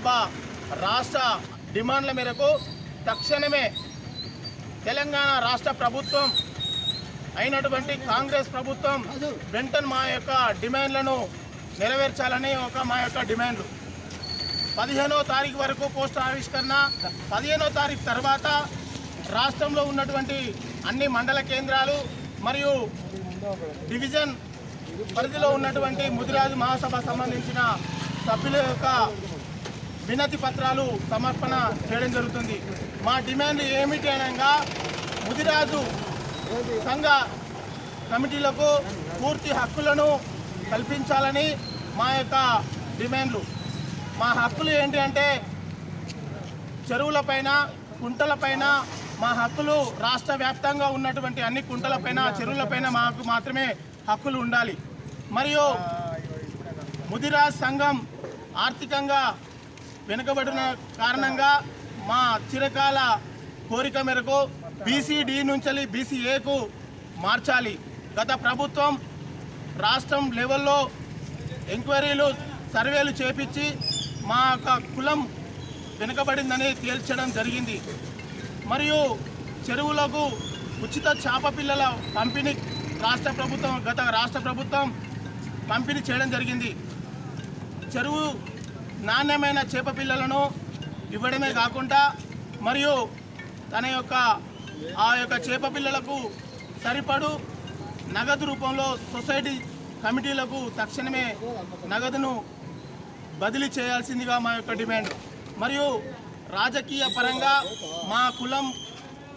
మహాసభ రాష్ట్ర డిమాండ్ల మేరకు తక్షణమే తెలంగాణ రాష్ట్ర ప్రభుత్వం అయినటువంటి కాంగ్రెస్ ప్రభుత్వం వెంటనే మా యొక్క డిమాండ్లను నెరవేర్చాలని ఒక మా యొక్క డిమాండ్లు. పదిహేనో తారీఖు వరకు పోస్ట్ ఆవిష్కరణ పదిహేనో తారీఖు తర్వాత రాష్ట్రంలో ఉన్నటువంటి అన్ని మండల కేంద్రాలు మరియు డివిజన్ పరిధిలో ఉన్నటువంటి ముదిరాజు మహాసభ సంబంధించిన సభ్యుల యొక్క వినతి పత్రాలు సమర్పణ చేయడం జరుగుతుంది. మా డిమాండ్ ఏమిటి అనగా ముదిరాజు సంఘ కమిటీలకు పూర్తి హక్కులను కల్పించాలని మా యొక్క డిమాండ్లు. మా హక్కులు ఏంటి అంటే చెరువులపైన కుంటలపైన మా హక్కులు రాష్ట్ర వ్యాప్తంగా ఉన్నటువంటి అన్ని కుంటలపైన చెరువులపైన మాకు మాత్రమే హక్కులు ఉండాలి. మరియు ముదిరాజ్ సంఘం ఆర్థికంగా వెనుకబడిన కారణంగా మా చిరకాల కోరిక మేరకు బీసీడీ నుంచి బీసీఏకు మార్చాలి. గత ప్రభుత్వం రాష్ట్రం లెవెల్లో ఎంక్వైరీలు సర్వేలు చేపించి మా యొక్క కులం వెనుకబడిందని తేల్చడం జరిగింది. మరియు చెరువులకు ఉచిత చేప పిల్లల పంపిణీ రాష్ట్ర ప్రభుత్వం గత రాష్ట్ర ప్రభుత్వం పంపిణీ చేయడం జరిగింది. చెరువు నాణ్యమైన చేప పిల్లలను ఇవ్వడమే కాకుండా మరియు తన యొక్క ఆ యొక్క చేప పిల్లలకు సరిపడు నగదు రూపంలో సొసైటీ కమిటీలకు తక్షణమే నగదును బదిలీ చేయాల్సిందిగా మా యొక్క డిమాండ్. మరియు రాజకీయ పరంగా మా కులం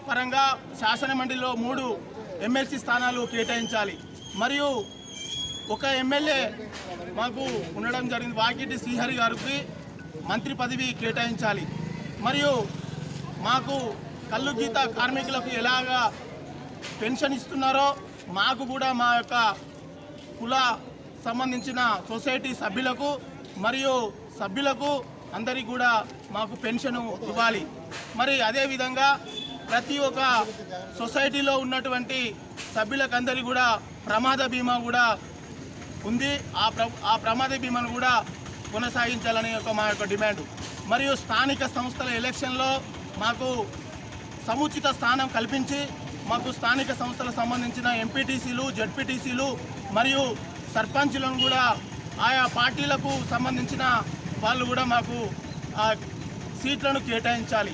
పరంగా శాసనమండలిలో మూడు ఎమ్మెల్సీ స్థానాలు కేటాయించాలి. మరియు ఒక ఎమ్మెల్యే మాకు ఉండడం జరిగింది. వాకిటి శ్రీహరి గారికి మంత్రి పదవి కేటాయించాలి. మరియు మాకు కళ్ళు గీత కార్మికులకు ఎలాగా పెన్షన్ ఇస్తున్నారో మాకు కూడా మా యొక్క కుల సంబంధించిన సొసైటీ సభ్యులకు మరియు సభ్యులకు అందరికీ కూడా మాకు పెన్షన్ ఇవ్వాలి. మరి అదేవిధంగా ప్రతి ఒక్క సొసైటీలో ఉన్నటువంటి సభ్యులకందరికీ కూడా ప్రమాద బీమా కూడా ఉంది. ఆ ప్ర ఆ ప్రమాద బీమాను కూడా కొనసాగించాలని ఒక మా యొక్క డిమాండ్. మరియు స్థానిక సంస్థల ఎలక్షన్లో మాకు సముచిత స్థానం కల్పించి మాకు స్థానిక సంస్థలకు సంబంధించిన ఎంపీటీసీలు జడ్పీటీసీలు మరియు సర్పంచ్లను కూడా ఆయా పార్టీలకు సంబంధించిన వాళ్ళు కూడా మాకు సీట్లను కేటాయించాలి.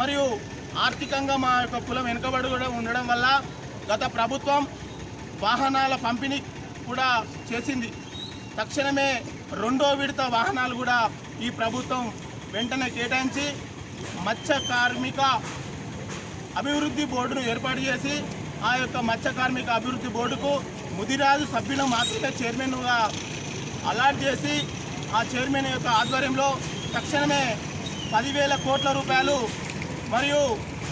మరియు ఆర్థికంగా మా యొక్క కులం వెనుకబడి కూడా ఉండడం వల్ల గత ప్రభుత్వం వాహనాల పంపిణీ కూడా చేసింది. తక్షణమే రెండో విడత వాహనాలు కూడా ఈ ప్రభుత్వం వెంటనే కేటాయించి మత్స్య కార్మిక అభివృద్ధి బోర్డును ఏర్పాటు చేసి ఆ యొక్క మత్స్య కార్మిక అభివృద్ధి బోర్డుకు ముదిరాజు సభ్యులు మాత్రమే చైర్మన్గా అలాట్ చేసి ఆ చైర్మన్ యొక్క ఆధ్వర్యంలో తక్షణమే పదివేల కోట్ల రూపాయలు మరియు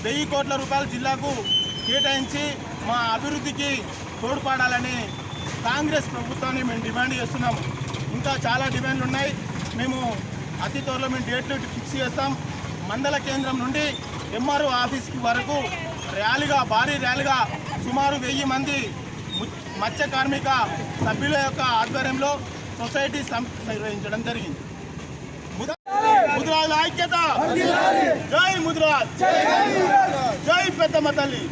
వెయ్యి కోట్ల రూపాయలు జిల్లాకు కేటాయించి మా అభివృద్ధికి తోడ్పడాలని కాంగ్రెస్ ప్రభుత్వాన్ని మేము డిమాండ్ చేస్తున్నాము. ఇంకా చాలా డిమాండ్లు ఉన్నాయి. మేము అతి త్వరలో మేము డేట్లు ఫిక్స్ చేస్తాం. మండల కేంద్రం నుండి ఎంఆర్ఓ ఆఫీస్కి వరకు ర్యాలీగా భారీ ర్యాలీగా సుమారు వెయ్యి మంది మత్స్య కార్మిక సభ్యుల యొక్క ఆధ్వర్యంలో సొసైటీ నిర్వహించడం జరిగింది. ముద- ముదిరాజుల ఐక్యత! జై ముదిరాజ్! జై పెద్దమ్మ తల్లి!